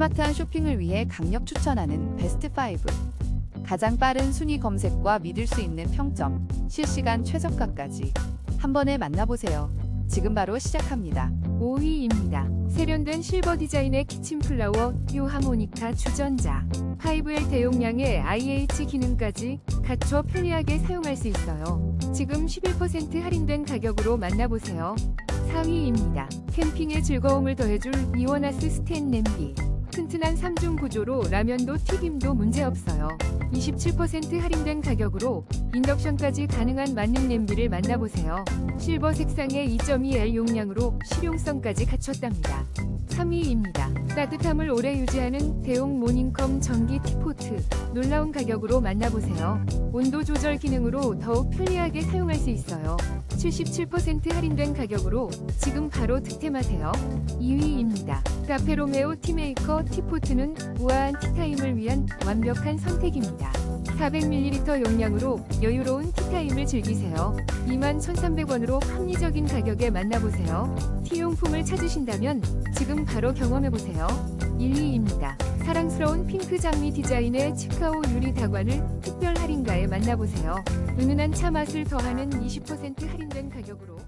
스마트한 쇼핑을 위해 강력 추천하는 베스트 5. 가장 빠른 순위 검색과 믿을 수 있는 평점, 실시간 최저가까지 한 번에 만나보세요. 지금 바로 시작합니다. 5위입니다. 세련된 실버 디자인의 키친 플라워 유 하모니카 주전자 5L 대용량의 IH 기능까지 갖춰 편리하게 사용할 수 있어요. 지금 11% 할인된 가격으로 만나보세요. 4위입니다. 캠핑의 즐거움을 더해줄 이워나스 스텐 냄비 튼튼한 3중 구조로 라면도 튀김도 문제없어요. 27% 할인된 가격으로 인덕션까지 가능한 만능 냄비를 만나보세요. 실버 색상의 2.2L 용량으로 실용성까지 갖췄답니다. 3위입니다. 따뜻함을 오래 유지하는 대용 모닝컴 전기 티포트 놀라운 가격으로 만나보세요. 온도 조절 기능으로 더욱 편리하게 사용할 수 있어요. 77% 할인된 가격으로 지금 바로 득템하세요. 2위입니다. 카페로메오 티메이커 티포트는 우아한 티타임을 위한 완벽한 선택입니다. 400ml 용량으로 여유로운 티타임을 즐기세요. 21,300원으로 합리적인 가격에 만나보세요. 티용품을 찾으신다면 지금 바로 경험해보세요. 1위입니다. 사랑스러운 핑크 장미 디자인의 치카오 유리 다관을 특별 할인가에 만나보세요. 은은한 차 맛을 더하는 20% 할인된 가격으로